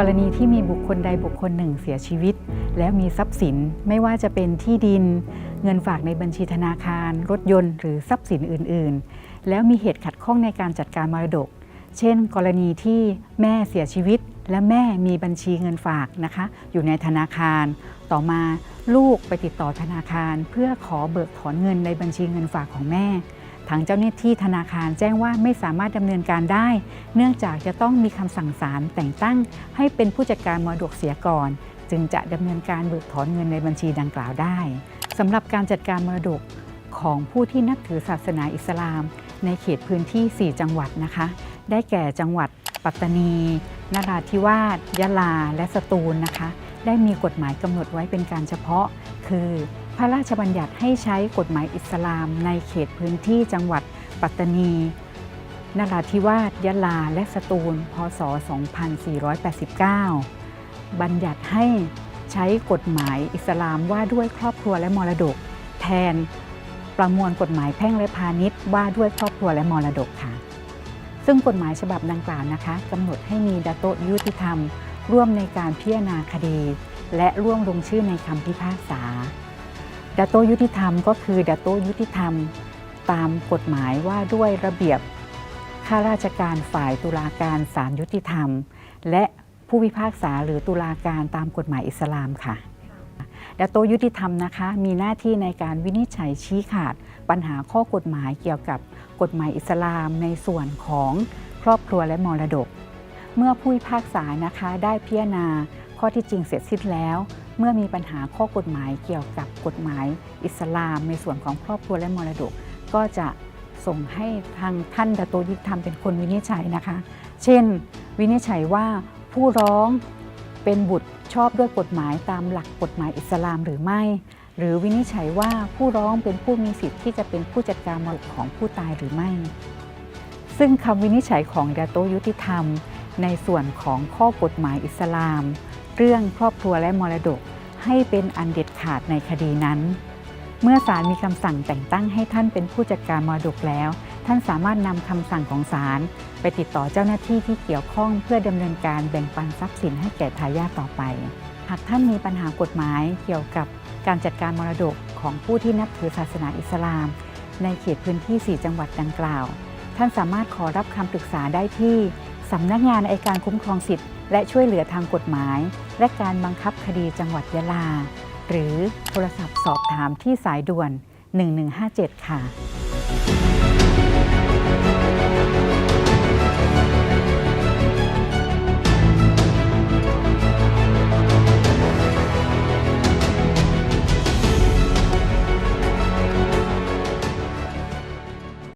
กรณีที่มีบุคคลใดบุคคลหนึ่งเสียชีวิต แล้วมีทรัพย์สินไม่ว่าจะเป็นที่ดิน เงินฝากในบัญชีธนาคาร รถยนต์ หรือทรัพย์สินอื่น ๆ แล้วมีเหตุขัดข้องในการจัดการมรดก เช่น กรณีที่แม่เสียชีวิต และแม่มีบัญชีเงินฝากนะคะ อยู่ในธนาคาร ต่อมาลูกไปติดต่อธนาคาร เพื่อขอเบิกถอนเงินในบัญชีเงินฝากของแม่ ทางเจ้าหน้าที่ธนาคารแจ้งว่าไม่สามารถดำเนินการได้ เนื่องจากจะต้องมีคำสั่งศาลแต่งตั้ง ให้เป็นผู้จัดการมรดกเสียก่อน จึงจะดำเนินการเบิกถอนเงินในบัญชีดังกล่าวได้สำหรับการจัดการมรดกของผู้ที่นับถือศาสนาอิสลาม ในเขตพื้นที่ 4 จังหวัดนะคะ ได้แก่จังหวัด ปัตตานีนราธิวาสยะลา และสตูลนะคะ ได้มีกฎหมายกำหนดไว้เป็นการเฉพาะ คือ พระราชบัญญัติให้ใช้กฎหมายอิสลามในเขตพื้นที่จังหวัดปัตตานี นราธิวาส ยะลา และสตูล พศ 2489 บัญญัติให้ใช้กฎหมายอิสลามว่าด้วยครอบครัวและมรดก แทนประมวลกฎหมายแพ่งและพาณิชย์ว่าด้วยครอบครัวและมรดกค่ะ ซึ่งกฎหมายฉบับดังกล่าวนะคะกำหนดให้มีดัตโตยุติธรรม ร่วมในการพิจารณาคดี และร่วมลงชื่อในคำพิพากษา ดัตโตยุติธรรมก็คือดัตโตยุติธรรม ตามกฎหมายว่าด้วยระเบียบข้าราชการฝ่ายตุลาการศาลยุติธรรม และผู้พิพากษาหรือตุลาการตามกฎหมายอิสลามค่ะดัตโตยุติธรรมนะคะมีหน้าที่ในการวินิจฉัยชี้ขาด ปัญหาข้อกฎหมายเกี่ยวกับกฎหมายอิสลามในส่วนของครอบครัวและมรดก เมื่อผู้พิพากษานะคะได้พิจารณา ข้อที่จริงเสร็จสิ้นแล้ว เมื่อมีปัญหาข้อกฎหมายเกี่ยวกับกฎหมายอิสลาม ในส่วนของครอบครัวและมรดก ก็จะส่งให้ทางท่านดาโตยุติธรรมเป็นคนวินิจฉัยนะคะ เช่น วินิจฉัยว่าผู้ร้องเป็นบุตรชอบด้วยกฎหมายตามหลักกฎหมายอิสลามหรือไม่ หรือวินิจฉัยว่าผู้ร้องเป็นผู้มีสิทธิ์ที่จะเป็นผู้จัดการมรดกของผู้ตายหรือไม่ ซึ่งคำวินิจฉัยของดาโตยุติธรรม ในส่วนของข้อกฎหมายอิสลาม เรื่องครอบครัวและมรดกให้เป็นอันเด็ดขาดในคดีนั้น เมื่อศาลมีคำสั่งแต่งตั้งให้ท่านเป็นผู้จัดการมรดกแล้ว ท่านสามารถนำคำสั่งของศาลไปติดต่อเจ้าหน้าที่ที่เกี่ยวข้องเพื่อดำเนินการแบ่งปันทรัพย์สินให้แก่ทายาทต่อไป หากท่านมีปัญหากฎหมายเกี่ยวกับการจัดการมรดกของผู้ที่นับถือศาสนาอิสลาม ในเขตพื้นที่ 4 จังหวัดดังกล่าว ท่านสามารถขอรับคำปรึกษาได้ที่ สำนักงานอยการคุ้มครองสิทธิ์และช่วยเหลือทางกฎหมาย และการบังคับคดีจังหวัดยะลา หรือโทรศัพท์สอบถามที่สายด่วน 1157 ค่ะ